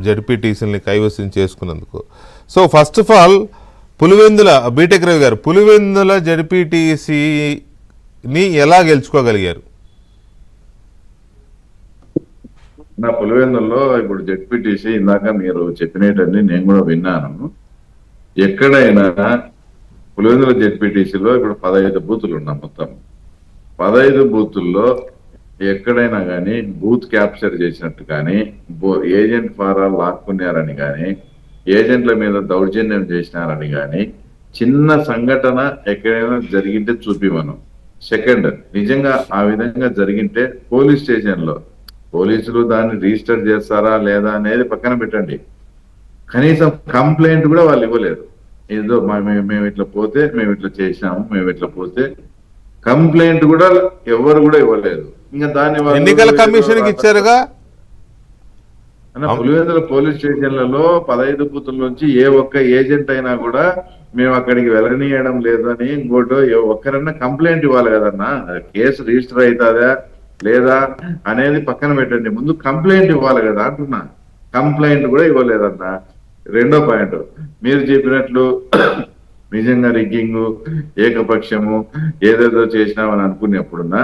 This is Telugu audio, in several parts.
జడ్పీటీసీని కైవసం చేసుకున్నందుకు. So first of all Pulivendula B Tech Ravi garu Pulivendula జడ్పీటీసీని ఎలా గెలుచుకోగలిగారు? నా పులివెందుల్లో ఇప్పుడు జడ్పీటీసీ ఇందాక మీరు చెప్పినట్టన్ని నేను కూడా విన్నాను. ఎక్కడైనా పులివెందుల జడ్పీటీసీలో ఇప్పుడు పదహైదు బూతులు ఉన్నాం మొత్తం. పదహైదు బూతుల్లో ఎక్కడైనా కానీ బూత్ క్యాప్చర్ చేసినట్టు కానీ ఏజెంట్ ఫారాలు లాక్కున్నారని కానీ ఏజెంట్ల మీద దౌర్జన్యం చేసినారని కానీ చిన్న సంఘటన ఎక్కడైనా జరిగింటే చూపిమను సెకండ్ నిజంగా ఆ విధంగా జరిగింటే పోలీస్ స్టేషన్లో పోలీసులు దాన్ని రిజిస్టర్ చేస్తారా లేదా అనేది పక్కన పెట్టండి. కనీసం కంప్లైంట్ కూడా వాళ్ళు ఇవ్వలేదు. ఏదో మేము మేము ఇట్లా పోతే మేము ఇట్లా చేసినాము మేము ఇట్లా పోతే కంప్లైంట్ కూడా ఎవరు కూడా ఇవ్వలేదు. ఇంకా దాన్ని వాళ్ళు- ఎన్నికల కమిషన్కి ఇచ్చారుగా? అన్న పులివెందుల పోలీస్ స్టేషన్లలో పదహైదు బూతుల నుంచి ఏ ఒక్క ఏజెంట్ అయినా కూడా మేము అక్కడికి వెళ్ళనీయడం లేదు అని ఇంకోటి ఒక్కరన్నా కంప్లైంట్ ఇవ్వాలి కదన్నా. కేసు రిజిస్టర్ అవుతుందా లేదా అనేది పక్కన పెట్టండి. ముందు కంప్లైంట్ ఇవ్వాలి కదా అంటున్నా. కంప్లైంట్ కూడా ఇవ్వలేదన్నా. రెండో పాయింట్ మీరు చెప్పినట్లు నిజంగా రిగ్గింగ్ ఏకపక్షము ఏదేదో చేసినామని అనుకునేప్పుడున్నా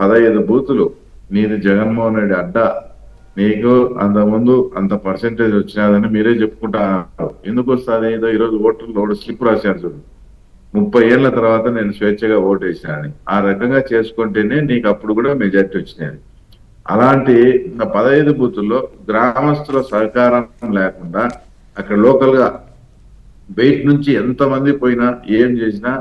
పదహైదు బూతులు నీది జగన్మోహన్ రెడ్డి అడ్డా. నీకు అంత ముందు అంత పర్సెంటేజ్ వచ్చినదని మీరే చెప్పుకుంటారు ఎందుకు వస్తుంది? ఏదో ఈరోజు ఓటర్లు ఓటు స్లిప్ రాశారు చూడు. ముప్పై ఏళ్ళ తర్వాత నేను స్వేచ్ఛగా ఓటు ఆ రకంగా చేసుకుంటేనే నీకు అప్పుడు కూడా మెజార్టీ వచ్చినాయి అలాంటి పదహైదు బూతుల్లో గ్రామస్తుల సహకారం లేకుండా అక్కడ లోకల్గా బయట నుంచి ఎంతమంది పోయినా ఏం చేసినా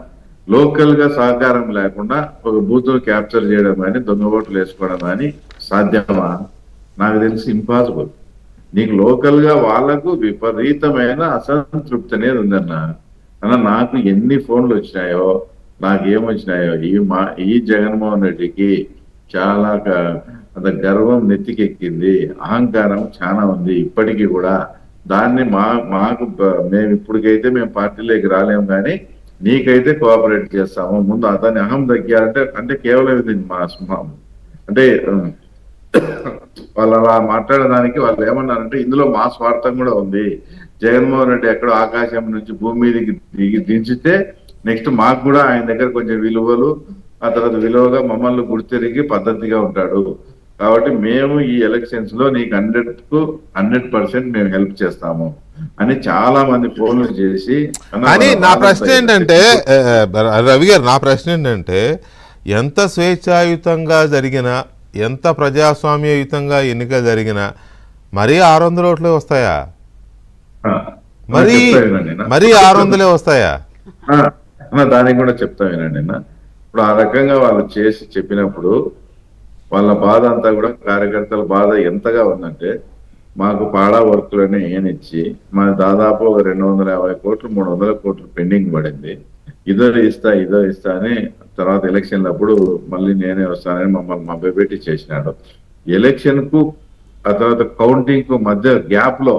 లోకల్గా సహకారం లేకుండా ఒక బూత్ క్యాప్చర్ చేయడం కానీ దొంగ ఓట్లు వేసుకోవడం కానీ సాధ్యమా? నాకు తెలిసి ఇంపాసిబుల్ నీకు లోకల్గా వాళ్ళకు విపరీతమైన అసంతృప్తి అనేది ఉందన్న. అన్న నాకు ఎన్ని ఫోన్లు వచ్చినాయో నాకు ఏం వచ్చినాయో ఈ మా ఈ జగన్మోహన్ రెడ్డికి చాలా అంత గర్వం నెత్తికెక్కింది. అహంకారం చాలా ఉంది. ఇప్పటికీ కూడా దాన్ని మా మాకు మేము ఇప్పటికైతే మేము పార్టీలోకి రాలేము కానీ నీకైతే కోఆపరేట్ చేస్తాము. ముందు అతని అహం తగ్గారంటే అంటే కేవలం ఇది మా స్వభావం. అంటే వాళ్ళు అలా మాట్లాడడానికి వాళ్ళు ఏమన్నారంటే ఇందులో మా స్వార్థం కూడా ఉంది. జగన్మోహన్ రెడ్డి ఎక్కడో ఆకాశం నుంచి భూమి మీదకి దిగి దించితే నెక్స్ట్ మాకు కూడా ఆయన దగ్గర కొంచెం విలువలు ఆ తర్వాత విలువగా మమ్మల్ని గుర్తిరిగి పద్ధతిగా ఉంటాడు. కాబట్టి మేము ఈ ఎలక్షన్స్లో నీకు హండ్రెడ్కు హండ్రెడ్ పర్సెంట్ మేము హెల్ప్ చేస్తాము అని చాలా మంది ఫోన్లు చేసి కానీ వాళ్ళ నా ప్రశ్న ఏంటంటే రవి గారు నా ప్రశ్న ఏంటంటే ఎంత స్వేచ్ఛాయుతంగా జరిగిన ఎంత ప్రజాస్వామ్యయుతంగా ఎన్నిక జరిగినా మరీ ఆరు వందల ఓట్లే వస్తాయా? మరి. మరీ ఆరు వందలే వస్తాయా దానికి కూడా చెప్తా వినండి ఇప్పుడు ఆ రకంగా వాళ్ళు చేసి చెప్పినప్పుడు వాళ్ళ బాధ అంతా కూడా కార్యకర్తల బాధ ఎంతగా ఉందంటే మాకు పాడా వర్కులని ఏనిచ్చి మా దాదాపు ఒక రెండు వందల యాభై కోట్లు మూడు వందల కోట్లు పెండింగ్ పడింది. ఇదో ఇస్తా ఇదో ఇస్తా అని తర్వాత ఎలక్షన్లు అప్పుడు మళ్ళీ నేనే వస్తానని మమ్మల్ని మభ్యపెట్టి చేసినాడు. ఎలక్షన్కు ఆ తర్వాత కౌంటింగ్కు మధ్య గ్యాప్లో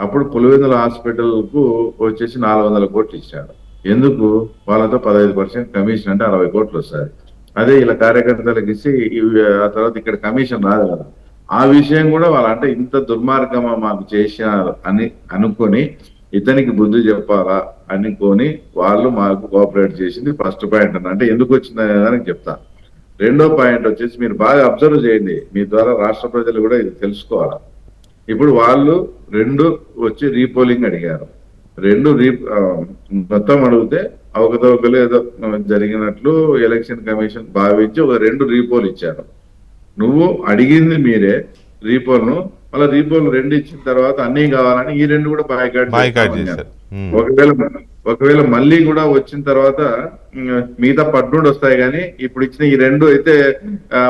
అప్పుడు పులివెందుల హాస్పిటల్కు వచ్చేసి నాలుగు వందల కోట్లు ఇచ్చాడు. ఎందుకు? వాళ్ళతో పదహైదు పర్సెంట్ కమిషన్ అంటే అరవై కోట్లు వస్తాయి అదే ఇలా కార్యకర్తలకు ఇచ్చి ఆ తర్వాత ఇక్కడ కమిషన్ రాదు కదా. ఆ విషయం కూడా వాళ్ళంటే ఇంత దుర్మార్గమా మాకు చేసినారు అని అనుకొని ఇతనికి బుద్ధి చెప్పాలా అనుకొని వాళ్ళు మాకు కోఆపరేట్ చేసింది ఫస్ట్ పాయింట్ అన్న. అంటే ఎందుకు వచ్చిందనే దానికి చెప్తా. రెండో పాయింట్ వచ్చేసి మీరు బాగా అబ్జర్వ్ చేయండి. మీ ద్వారా రాష్ట్ర ప్రజలు కూడా ఇది తెలుసుకోవాలి. ఇప్పుడు వాళ్ళు రెండు వచ్చి రీపోలింగ్ అడిగారు. రెండు రీ మొత్తం అడిగితే అవకతవకలు ఏదో జరిగినట్లు ఎలక్షన్ కమిషన్ భావించి ఒక రెండు రీపోల్ ఇచ్చారు. నువ్వు అడిగింది మీరే రీపోల్ను మళ్ళీ రీపోల్ రెండు ఇచ్చిన తర్వాత అన్ని కావాలని ఈ రెండు కూడా బాయ్కాట్. చేశారు. ఉమ్. ఒకవేళ ఒకవేళ మళ్ళీ కూడా వచ్చిన తర్వాత మిగతా పద్మూడు వస్తాయి కానీ ఇప్పుడు ఇచ్చిన ఈ రెండు అయితే ఆ,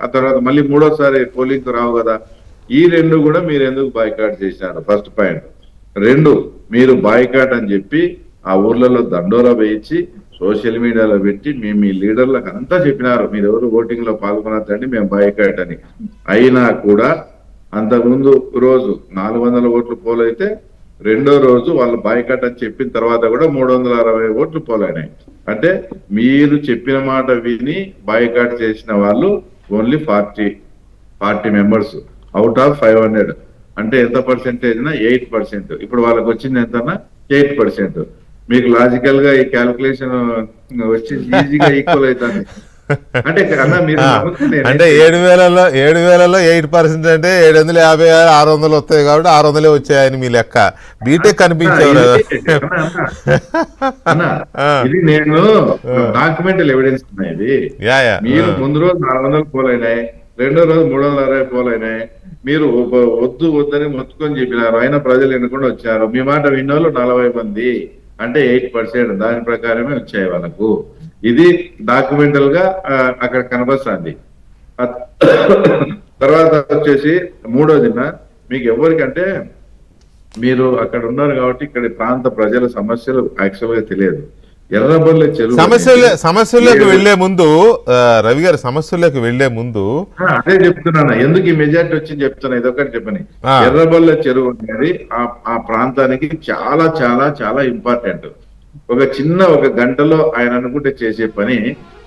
ఆ తర్వాత మళ్ళీ మూడోసారి పోలింగ్ రావు కదా. ఈ రెండు కూడా మీరు ఎందుకు బాయ్కాట్ చేసినారు? ఫస్ట్ పాయింట్ రెండు మీరు బాయ్కాట్ అని చెప్పి ఆ ఊర్లలో దండోరా వేయించి సోషల్ మీడియాలో పెట్టి మేము మీ లీడర్లకు అంతా చెప్పినారు. మీరు ఎవరు ఓటింగ్లో పాల్గొనద్దండి మేము బైకాట్ అని అయినా కూడా అంతకుముందు రోజు నాలుగు వందల ఓట్లు పోలైతే రెండో రోజు వాళ్ళు బాయ్కట్ అని చెప్పిన తర్వాత కూడా మూడు వందల అరవై ఓట్లు పోలైనాయి. అంటే మీరు చెప్పిన మాట విని బాయ్కాట్ చేసిన వాళ్ళు only forty forty members out of five hundred. అంటే ఎంత పర్సెంటేజ్ ఎయిట్ పర్సెంట్. ఇప్పుడు వాళ్ళకి వచ్చింది ఎంతన్నా ఎయిట్ పర్సెంట్. మీకు లాజికల్గా ఈ క్యాల్కులేషన్ వచ్చి ఈజీగా ఈక్వల్ అవుతుంది. అంటే అన్న మీరు ఆ, నమ్ముతుంది అంటే ఏడు వేలలో ఏడు వేలలో ఎయిట్ పర్సెంట్ అంటే ఏడు వందల యాభై ఆరు ఆరు వందలు వస్తాయి కాబట్టి ఆరు వందలే వచ్చాయని మీ లెక్క. బీటెక్ కనిపించావు కదా అన్న, అన్న, అన్న, ఆ. ఇది నేను డాక్యుమెంటల్ ఎవిడెన్స్ ఇది. Yeah yeah. మీరు ముందు రోజు నాలుగు వందలు పోలైనాయి రెండో రోజు మూడు వందల అరవై పోలైనాయి మీరు వద్దు వద్దని మొత్తుకొని చెప్పినారు. అయినా ప్రజలు ఎన్నుకొని వచ్చారు. మీ మాట విన్నోళ్ళు నలభై మంది. అంటే ఎయిట్ పర్సెంట్ దాని ప్రకారమే వచ్చాయి వాళ్ళకు. ఇది డాక్యుమెంటల్గా అక్కడ కనబడుతుంది. తర్వాత వచ్చేసి మూడోదిన మీకు ఎవరికంటే మీరు అక్కడ ఉన్నారు కాబట్టి ఇక్కడ ప్రాంత ప్రజల సమస్యలు యాక్చువల్గా తెలియదు. చెరువు సమస్యలు ఏడు- వెళ్ళే ముందు రవి గారు సమస్యల్లోకి వెళ్ళే ముందు అదే చెప్తున్నాను. ఎందుకు ఈ మెజార్టీ వచ్చింది చెప్తున్నా? ఇదొకటి చెప్పని. ఎర్రబల్ల చెరువు అనేది ఆ ఆ ప్రాంతానికి చాలా చాలా చాలా ఇంపార్టెంట్ ఒక చిన్న ఒక గంటలో ఆయన అనుకుంటే చేసే పని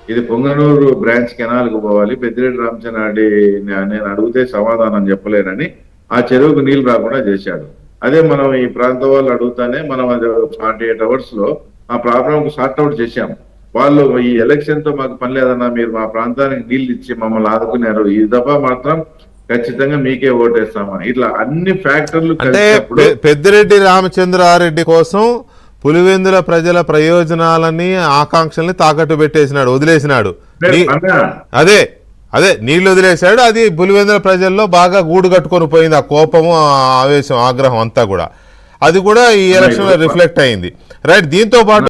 ఇది పొంగనూరు బ్రాంచ్ కెనాల్కు పోవాలి. పెద్దిరెడ్డి రామచంద్రారెడ్డి నేను అడిగితే సమాధానం చెప్పలేనని ఆ చెరువుకు నీళ్ళు రాకుండా చేశాడు. అదే మనం ఈ ప్రాంతం వాళ్ళు అడుగుతానే మనం అది ఫార్టీ ఎయిట్ అవర్స్లో ఆ ప్రాబ్లం సార్ట్ అవుట్ చేశాం వాళ్ళు ఈ ఎలక్షన్తో మాకు పని లేదన్నా మీరు మా ప్రాంతానికి నీళ్ళు ఇచ్చి మమ్మల్ని ఆదుకున్నారు. ఈ దఫా మాత్రం ఖచ్చితంగా మీకే ఓటేస్తామని. ఇట్లా అన్ని ఫ్యాక్టర్లు అంటే పెద్దిరెడ్డి రామచంద్రారెడ్డి కోసం పులివెందుల ప్రజల ప్రయోజనాలని ఆకాంక్షల్ని తాకట్టు పెట్టేసినాడు వదిలేసినాడు. అదే అదే నీళ్ళు వదిలేశాడు. అది పులివెందుల ప్రజల్లో బాగా గూడు కట్టుకొని పోయింది ఆ కోపము ఆవేశం ఆగ్రహం అంతా కూడా. అది కూడా ఈ ఎలక్షన్లో రిఫ్లెక్ట్ అయింది. రైట్ దీంతో పాటు